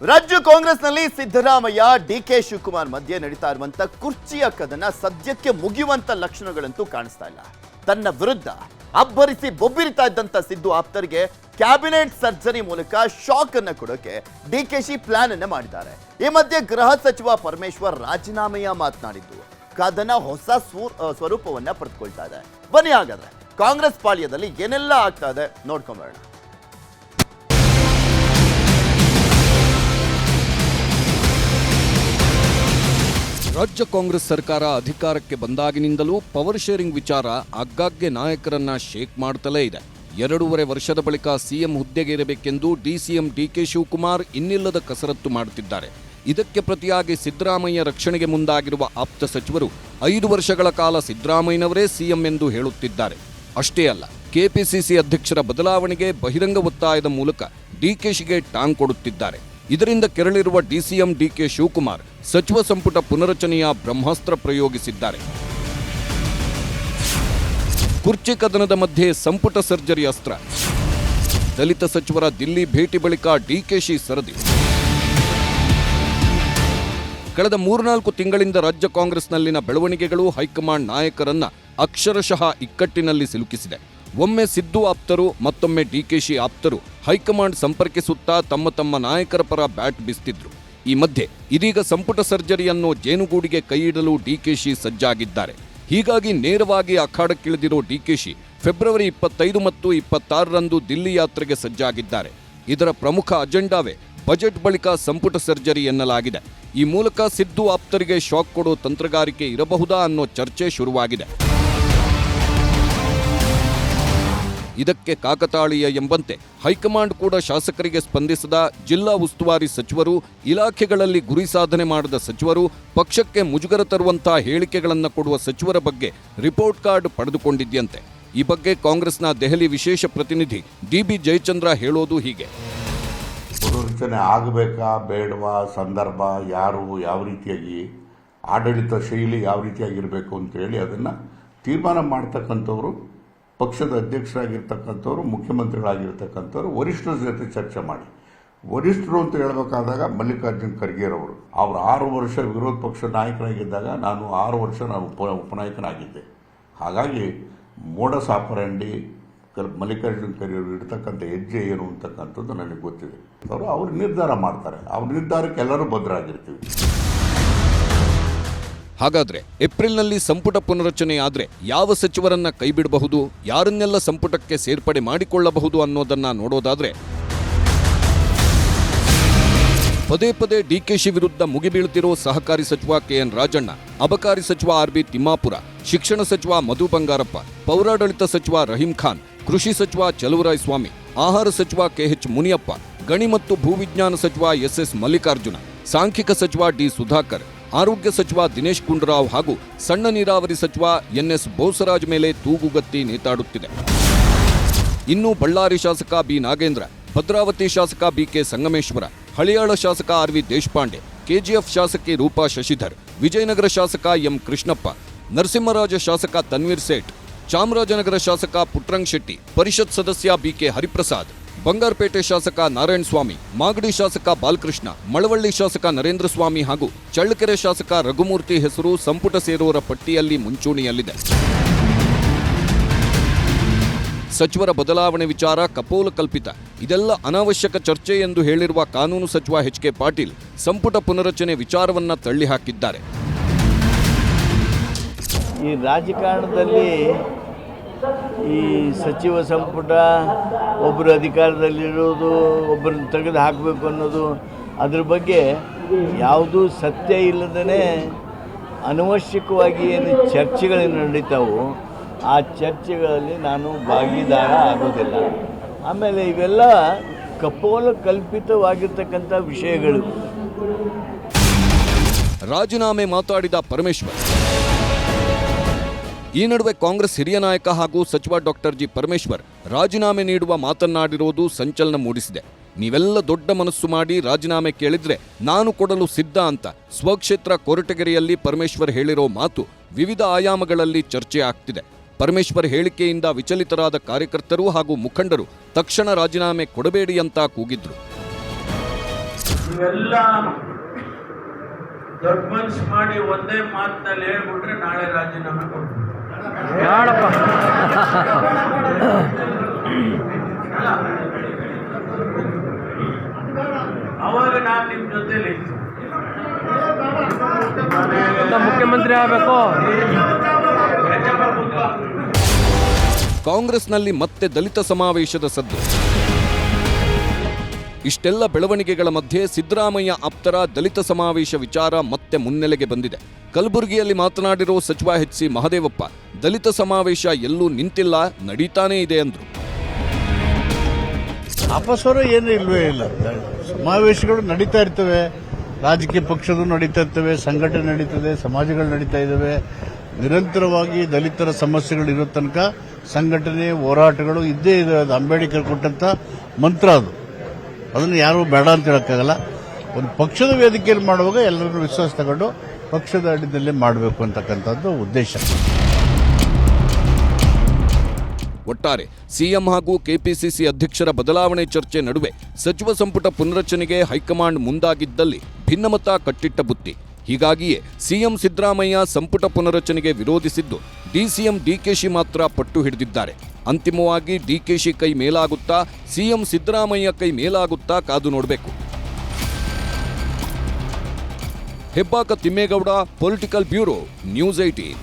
ರಾಜ್ಯ ಕಾಂಗ್ರೆಸ್ನಲ್ಲಿ Siddaramaiah D K Shivakumar ಮಧ್ಯೆ ನಡೀತಾ ಇರುವಂತ ಕುರ್ಚಿಯ ಕದನ ಸದ್ಯಕ್ಕೆ ಮುಗಿಯುವಂತ ಲಕ್ಷಣಗಳಂತೂ ಕಾಣಿಸ್ತಾ ಇಲ್ಲ. ತನ್ನ ವಿರುದ್ಧ ಅಬ್ಬರಿಸಿ ಬೊಬ್ಬಿರಿತಾ ಇದ್ದಂತ ಸಿದ್ದು ಆಪ್ತರಿಗೆ ಕ್ಯಾಬಿನೆಟ್ ಸರ್ಜರಿ ಮೂಲಕ ಶಾಕ್ ಅನ್ನ ಕೊಡೋಕೆ ಡಿಕೆಶಿ ಪ್ಲಾನ್ ಅನ್ನ ಮಾಡಿದ್ದಾರೆ. ಈ ಮಧ್ಯೆ ಗೃಹ ಸಚಿವ ಪರಮೇಶ್ವರ್ ರಾಜೀನಾಮೆಯ ಮಾತನಾಡಿದ್ದು, ಕದನ ಹೊಸ ಸ್ವರೂಪವನ್ನ ಪಡೆದುಕೊಳ್ತಾ ಇದೆ. ಬನ್ನಿ ಹಾಗಾದ್ರೆ, ಕಾಂಗ್ರೆಸ್ ಪಾಳ್ಯದಲ್ಲಿ ಏನೆಲ್ಲ ಆಗ್ತಾ ಇದೆ ನೋಡ್ಕೊಂಬರೋಣ. ರಾಜ್ಯ ಕಾಂಗ್ರೆಸ್ ಸರ್ಕಾರ ಅಧಿಕಾರಕ್ಕೆ ಬಂದಾಗಿನಿಂದಲೂ ಪವರ್ ಶೇರಿಂಗ್ ವಿಚಾರ ಆಗಾಗ್ಗೆ ನಾಯಕರನ್ನ ಶೇಕ್ ಮಾಡ್ತಲೇ ಇದೆ. ಎರಡೂವರೆ ವರ್ಷದ ಬಳಿಕ ಸಿಎಂ ಹುದ್ದೆಗೇರಬೇಕೆಂದು ಡಿಸಿಎಂ ಡಿಕೆ ಶಿವಕುಮಾರ್ ಇನ್ನಿಲ್ಲದ ಕಸರತ್ತು ಮಾಡುತ್ತಿದ್ದಾರೆ. ಇದಕ್ಕೆ ಪ್ರತಿಯಾಗಿ ಸಿದ್ದರಾಮಯ್ಯ ರಕ್ಷಣೆಗೆ ಮುಂದಾಗಿರುವ ಆಪ್ತ ಸಚಿವರು ಐದು ವರ್ಷಗಳ ಕಾಲ ಸಿದ್ದರಾಮಯ್ಯನವರೇ ಸಿಎಂ ಎಂದು ಹೇಳುತ್ತಿದ್ದಾರೆ. ಅಷ್ಟೇ ಅಲ್ಲ, ಕೆಪಿಸಿಸಿ ಅಧ್ಯಕ್ಷರ ಬದಲಾವಣೆಗೆ ಬಹಿರಂಗ ಒತ್ತಾಯದ ಮೂಲಕ ಡಿಕೆಶಿಗೆ ಟಾಂಗ್ ಕೊಡುತ್ತಿದ್ದಾರೆ. ಇದರಿಂದ ಕೆರಳಿರುವ ಡಿಸಿಎಂ ಡಿಕೆ ಶಿವಕುಮಾರ್ ಸಚಿವ ಸಂಪುಟ ಪುನರಚನೆಯ ಬ್ರಹ್ಮಾಸ್ತ್ರ ಪ್ರಯೋಗಿಸಿದ್ದಾರೆ. ಕುರ್ಚಿ ಕದನದ ಮಧ್ಯೆ ಸಂಪುಟ ಸರ್ಜರಿ ಅಸ್ತ್ರ. ದಲಿತ ಸಚಿವರ ದಿಲ್ಲಿ ಭೇಟಿ ಬಳಿಕ ಡಿಕೆಶಿ ಸರದಿ. ಕಳೆದ ಮೂರ್ನಾಲ್ಕು ತಿಂಗಳಿಂದ ರಾಜ್ಯ ಕಾಂಗ್ರೆಸ್ನಲ್ಲಿನ ಬೆಳವಣಿಗೆಗಳು ಹೈಕಮಾಂಡ್ ನಾಯಕರನ್ನ ಅಕ್ಷರಶಃ ಇಕ್ಕಟ್ಟಿನಲ್ಲಿ ಸಿಲುಕಿಸಿದೆ. ಒಮ್ಮೆ ಸಿದ್ದು ಆಪ್ತರು, ಮತ್ತೊಮ್ಮೆ ಡಿಕೆಶಿ ಆಪ್ತರು ಹೈಕಮಾಂಡ್ ಸಂಪರ್ಕಿಸುತ್ತಾ ತಮ್ಮ ತಮ್ಮ ನಾಯಕರ ಪರ ಬ್ಯಾಟ್ ಬಿಸ್ತಿದ್ರು. ಈ ಮಧ್ಯೆ ಇದೀಗ ಸಂಪುಟ ಸರ್ಜರಿಯನ್ನು ಜೇನುಗೂಡಿಗೆ ಕೈಯಿಡಲು ಡಿಕೆಶಿ ಸಜ್ಜಾಗಿದ್ದಾರೆ. ಹೀಗಾಗಿ ನೇರವಾಗಿ ಅಖಾಡಕ್ಕಿಳಿದಿರೋ ಡಿಕೆಶಿ ಫೆಬ್ರವರಿ ಇಪ್ಪತ್ತೈದು ಮತ್ತು ಇಪ್ಪತ್ತಾರರಂದು ದಿಲ್ಲಿ ಯಾತ್ರೆಗೆ ಸಜ್ಜಾಗಿದ್ದಾರೆ. ಇದರ ಪ್ರಮುಖ ಅಜೆಂಡಾವೇ ಬಜೆಟ್ ಬಳಿಕ ಸಂಪುಟ ಸರ್ಜರಿ ಎನ್ನಲಾಗಿದೆ. ಈ ಮೂಲಕ ಸಿದ್ದು ಆಪ್ತರಿಗೆ ಶಾಕ್ ಕೊಡೋ ತಂತ್ರಗಾರಿಕೆ ಇರಬಹುದಾ ಅನ್ನೋ ಚರ್ಚೆ ಶುರುವಾಗಿದೆ. ಇದಕ್ಕೆ ಕಾಕತಾಳೀಯ ಎಂಬಂತೆ ಹೈಕಮಾಂಡ್ ಕೂಡ ಶಾಸಕರಿಗೆ ಸ್ಪಂದಿಸದ ಜಿಲ್ಲಾ ಉಸ್ತುವಾರಿ ಸಚಿವರು, ಇಲಾಖೆಗಳಲ್ಲಿ ಗುರಿ ಸಾಧನೆ ಮಾಡದ ಸಚಿವರು, ಪಕ್ಷಕ್ಕೆ ಮುಜುಗರ ತರುವಂತಹ ಹೇಳಿಕೆಗಳನ್ನು ಕೊಡುವ ಸಚಿವರ ಬಗ್ಗೆ ರಿಪೋರ್ಟ್ ಕಾರ್ಡ್ ಪಡೆದುಕೊಂಡಿದ್ಯಂತೆ. ಈ ಬಗ್ಗೆ ಕಾಂಗ್ರೆಸ್ನ ದೆಹಲಿ ವಿಶೇಷ ಪ್ರತಿನಿಧಿ ಡಿಬಿ ಜಯಚಂದ್ರ ಹೇಳೋದು ಹೀಗೆ. ಪುನರ್ಚನೆ ಆಗಬೇಕಾ ಬೇಡವಾ ಸಂದರ್ಭ ಯಾರು ಯಾವ ರೀತಿಯಾಗಿ ಆಡಳಿತ ಶೈಲಿ ಯಾವ ರೀತಿಯಾಗಿರಬೇಕು ಅಂತೇಳಿ ಅದನ್ನು ತೀರ್ಮಾನ ಮಾಡ್ತಕ್ಕಂಥವ್ರು ಪಕ್ಷದ ಅಧ್ಯಕ್ಷರಾಗಿರ್ತಕ್ಕಂಥವ್ರು, ಮುಖ್ಯಮಂತ್ರಿಗಳಾಗಿರ್ತಕ್ಕಂಥವ್ರು ವರಿಷ್ಠರ ಜೊತೆ ಚರ್ಚೆ ಮಾಡಿ. ವರಿಷ್ಠರು ಅಂತ ಹೇಳಬೇಕಾದಾಗ ಮಲ್ಲಿಕಾರ್ಜುನ್ ಖರ್ಗೆರವರು. ಅವರು ಆರು ವರ್ಷ ವಿರೋಧ ಪಕ್ಷ ನಾಯಕರಾಗಿದ್ದಾಗ ನಾನು ಆರು ವರ್ಷ ನಾನು ಉಪ, ಉಪನಾಯಕನಾಗಿದ್ದೆ. ಹಾಗಾಗಿ ಮೋಡ ಸಾಪರಂಡಿ ಮಲ್ಲಿಕಾರ್ಜುನ್ ಖರ್ಗೆ ಅವರು ಇಡ್ತಕ್ಕಂಥ ಹೆಜ್ಜೆ ಏನು ಅಂತಕ್ಕಂಥದ್ದು ನನಗೆ ಗೊತ್ತಿದೆ. ಅವರು ಅವ್ರು ನಿರ್ಧಾರ ಮಾಡ್ತಾರೆ. ಅವ್ರ ನಿರ್ಧಾರಕ್ಕೆ ಎಲ್ಲರೂ ಭದ್ರಾಗಿರ್ತೀವಿ. ಹಾಗಾದ್ರೆ ಏಪ್ರಿಲ್ನಲ್ಲಿ ಸಂಪುಟ ಪುನರಚನೆ ಆದ್ರೆ ಯಾವ ಸಚಿವರನ್ನ ಕೈಬಿಡಬಹುದು, ಯಾರನ್ನೆಲ್ಲ ಸಂಪುಟಕ್ಕೆ ಸೇರ್ಪಡೆ ಮಾಡಿಕೊಳ್ಳಬಹುದು ಅನ್ನೋದನ್ನ ನೋಡೋದಾದ್ರೆ ಪದೇ ಪದೇ ಡಿಕೆಶಿ ವಿರುದ್ಧ ಮುಗಿಬೀಳ್ತಿರೋ ಸಹಕಾರಿ ಸಚಿವ ಕೆಎನ್ ರಾಜಣ್ಣ, ಅಬಕಾರಿ ಸಚಿವ ಆರ್ಬಿ ತಿಮ್ಮಾಪುರ, ಶಿಕ್ಷಣ ಸಚಿವ ಮಧು ಬಂಗಾರಪ್ಪ, ಪೌರಾಡಳಿತ ಸಚಿವ ರಹೀಂ ಖಾನ್, ಕೃಷಿ ಸಚಿವ ಚಲುವರಾಯ್ ಸ್ವಾಮಿ ಆಹಾರ ಸಚಿವ ಕೆಎಚ್ ಮುನಿಯಪ್ಪ, ಗಣಿ ಮತ್ತು ಭೂವಿಜ್ಞಾನ ಸಚಿವ ಎಸ್ ಮಲ್ಲಿಕಾರ್ಜುನ, ಸಾಂಖ್ಯಿಕ ಸಚಿವ ಡಿ ಸುಧಾಕರ್ ಆರೋಗ್ಯ ಸಚಿವ ದಿನೇಶ್ ಗುಂಡೂರಾವ್ ಹಾಗೂ ಸಣ್ಣ ನೀರಾವರಿ ಸಚಿವ ಎನ್ಎಸ್ ಬೋಸರಾಜ್ ಮೇಲೆ ತೂಗುಗತ್ತಿ ನೇತಾಡುತ್ತಿದೆ. ಇನ್ನು ಬಳ್ಳಾರಿ ಶಾಸಕ ಬಿ ನಾಗೇಂದ್ರ, ಭದ್ರಾವತಿ ಶಾಸಕ ಬಿಕೆ ಸಂಗಮೇಶ್ವರ, ಹಳಿಯಾಳ ಶಾಸಕ ಆರ್ ವಿ ದೇಶಪಾಂಡೆ, ಕೆಜಿಎಫ್ ಶಾಸಕಿ ರೂಪಾ ಶಶಿಧರ್, ವಿಜಯನಗರ ಶಾಸಕ ಎಂ ಕೃಷ್ಣಪ್ಪ, ನರಸಿಂಹರಾಜ ಶಾಸಕ ತನ್ವೀರ್ ಸೇಠ್, ಚಾಮರಾಜನಗರ ಶಾಸಕ ಪುಟ್ರಂಗ್ ಶೆಟ್ಟಿ, ಪರಿಷತ್ ಸದಸ್ಯ ಬಿಕೆ ಹರಿಪ್ರಸಾದ್ ಬಂಗಾರಪೇಟೆ ಶಾಸಕ ನಾರಾಯಣ ಸ್ವಾಮಿ, ಮಾಗಡಿ ಶಾಸಕ ಬಾಲಕೃಷ್ಣ, ಮಳವಳ್ಳಿ ಶಾಸಕ ನರೇಂದ್ರ ಸ್ವಾಮಿ ಹಾಗೂ ಚಳ್ಳಕೆರೆ ಶಾಸಕ ರಘುಮೂರ್ತಿ ಹೆಸರು ಸಂಪುಟ ಸೇರುವವರ ಪಟ್ಟಿಯಲ್ಲಿ ಮುಂಚೂಣಿಯಲ್ಲಿದೆ. ಸಚಿವರ ಬದಲಾವಣೆ ವಿಚಾರ ಕಪೋಲ ಕಲ್ಪಿತ. ಇದೆಲ್ಲ ಅನಾವಶ್ಯಕ ಚರ್ಚೆ ಎಂದು ಹೇಳಿರುವ ಕಾನೂನು ಸಚಿವ ಎಚ್ ಕೆ ಪಾಟೀಲ್ ಸಂಪುಟ ಪುನರಚನೆ ವಿಚಾರವನ್ನ ತಳ್ಳಿಹಾಕಿದ್ದಾರೆ. ಈ ರಾಜಕಾರಣದಲ್ಲಿ ಈ ಸಚಿವ ಸಂಪುಟ ಒಬ್ಬರು ಅಧಿಕಾರದಲ್ಲಿರೋದು ಒಬ್ಬರನ್ನ ತೆಗೆದು ಹಾಕಬೇಕು ಅನ್ನೋದು, ಅದ್ರ ಬಗ್ಗೆ ಯಾವುದೂ ಸತ್ಯ ಇಲ್ಲದೇ ಅನವಶ್ಯಕವಾಗಿ ಏನು ಚರ್ಚೆಗಳು ನಡೀತಾವೋ, ಆ ಚರ್ಚೆಗಳಲ್ಲಿ ನಾನು ಭಾಗಿದಾರ ಆಗೋದಿಲ್ಲ. ಆಮೇಲೆ ಇವೆಲ್ಲ ಕಪೋಲ ಕಲ್ಪಿತವಾಗಿರ್ತಕ್ಕಂಥ ವಿಷಯಗಳು. ರಾಜೀನಾಮೆ ಮಾತಾಡಿದ ಪರಮೇಶ್ವರ್. ಈ ನಡುವೆ ಕಾಂಗ್ರೆಸ್ ಹಿರಿಯ ನಾಯಕ ಹಾಗೂ ಸಚಿವ ಡಾಕ್ಟರ್ ಜಿ ಪರಮೇಶ್ವರ್ ರಾಜೀನಾಮೆ ನೀಡುವ ಮಾತನ್ನಾಡಿರೋದು ಸಂಚಲನ ಮೂಡಿಸಿದೆ. ನೀವೆಲ್ಲ ದೊಡ್ಡ ಮನಸ್ಸು ಮಾಡಿ ರಾಜೀನಾಮೆ ಕೇಳಿದ್ರೆ ನಾನು ಕೊಡಲು ಸಿದ್ಧ ಅಂತ ಸ್ವಕ್ಷೇತ್ರ ಕೊರಟಗೆರೆಯಲ್ಲಿ ಪರಮೇಶ್ವರ್ ಹೇಳಿರೋ ಮಾತು ವಿವಿಧ ಆಯಾಮಗಳಲ್ಲಿ ಚರ್ಚೆ ಆಗ್ತಿದೆ. ಪರಮೇಶ್ವರ್ ಹೇಳಿಕೆಯಿಂದ ವಿಚಲಿತರಾದ ಕಾರ್ಯಕರ್ತರು ಹಾಗೂ ಮುಖಂಡರು ತಕ್ಷಣ ರಾಜೀನಾಮೆ ಕೊಡಬೇಡಿ ಅಂತ ಕೂಗಿದ್ರು. ದೊಡ್ಡ ಮಾಡಿ ಒಂದೇ ಮಾತಿನಲ್ಲಿ ಹೇಳ್ಬಿಟ್ರೆ ನಾಳೆ ರಾಜೀನಾಮೆ ಕೊಡ್ತೀನಿ. ಅಲ್ಲ. ಅವಾಗ ನಾನು ನಿಮ್ಮ ಜೊತೆಲಿ. ಮುಖ್ಯಮಂತ್ರಿ ಆಗಬೇಕು. ಕಾಂಗ್ರೆಸ್ನಲ್ಲಿ ಮತ್ತೆ ದಲಿತ ಸಮಾವೇಶದ ಸದ್ದು. ಇಷ್ಟೆಲ್ಲ ಬೆಳವಣಿಗೆಗಳ ಮಧ್ಯೆ ಸಿದ್ದರಾಮಯ್ಯ ಆಪ್ತರ ದಲಿತ ಸಮಾವೇಶ ವಿಚಾರ ಮತ್ತೆ ಮುನ್ನೆಲೆಗೆ ಬಂದಿದೆ. ಕಲಬುರಗಿಯಲ್ಲಿ ಮಾತನಾಡಿರೋ ಸಚಿವ ಎಚ್ ಸಿ ಮಹದೇವಪ್ಪ, ದಲಿತ ಸಮಾವೇಶ ಎಲ್ಲೂ ನಿಂತಿಲ್ಲ, ನಡೀತಾನೇ ಇದೆ ಅಂದ್ರು. ಅಪಸ್ವರ ಏನು ಇಲ್ವೇ ಇಲ್ಲ. ಸಮಾವೇಶಗಳು ನಡೀತಾ ಇರ್ತವೆ. ರಾಜಕೀಯ ಪಕ್ಷದ ನಡೀತಾ ಇರ್ತವೆ, ಸಂಘಟನೆ ನಡೀತದೆ, ಸಮಾಜಗಳು ನಡೀತಾ ಇದ್ದಾವೆ ನಿರಂತರವಾಗಿ ದಲಿತರ ಸಮಸ್ಯೆಗಳು ಇರೋ ತನಕ ಸಂಘಟನೆ ಹೋರಾಟಗಳು ಇದ್ದೇ ಇದೆ. ಅಂಬೇಡ್ಕರ್ ಕೊಟ್ಟಂತ ಮಂತ್ರ ಅದು. ಅದನ್ನು ಯಾರು ಬೇಡ ಅಂತ ಹೇಳೋಕ್ಕಾಗಲ್ಲ. ಒಂದು ಪಕ್ಷದ ವೇದಿಕೆಯಲ್ಲಿ ಮಾಡುವಾಗ ಎಲ್ಲರೂ ವಿಶ್ವಾಸ ತಗೊಂಡು ಪಕ್ಷದ ಅಡಿನಲ್ಲಿ ಮಾಡಬೇಕು ಅಂತಕ್ಕಂಥದ್ದು ಉದ್ದೇಶ. ಒಟ್ಟಾರೆ, ಸಿಎಂ ಹಾಗೂ ಕೆಪಿಸಿಸಿ ಅಧ್ಯಕ್ಷರ ಬದಲಾವಣೆ ಚರ್ಚೆ ನಡುವೆ ಸಚಿವ ಸಂಪುಟ ಪುನರಚನೆಗೆ ಹೈಕಮಾಂಡ್ ಮುಂದಾಗಿದ್ದಲ್ಲಿ ಭಿನ್ನಮತ ಕಟ್ಟಿಟ್ಟ ಬುತ್ತಿ. ಹೀಗಾಗಿಯೇ ಸಿಎಂ ಸಿದ್ದರಾಮಯ್ಯ ಸಂಪುಟ ಪುನರಚನೆಗೆ ವಿರೋಧಿಸಿದ್ದು ಡಿಸಿಎಂ ಡಿಕೆಶಿ ಮಾತ್ರ ಪಟ್ಟು ಹಿಡಿದಿದ್ದಾರೆ. ಅಂತಿಮವಾಗಿ ಡಿಕೆಶಿ ಕೈ ಮೇಲಾಗುತ್ತಾ, ಸಿಎಂ ಸಿದ್ದರಾಮಯ್ಯ ಕೈ ಮೇಲಾಗುತ್ತಾ ಕಾದು ನೋಡಬೇಕು. Hebbaka Thimmegowda, political bureau, news eighteen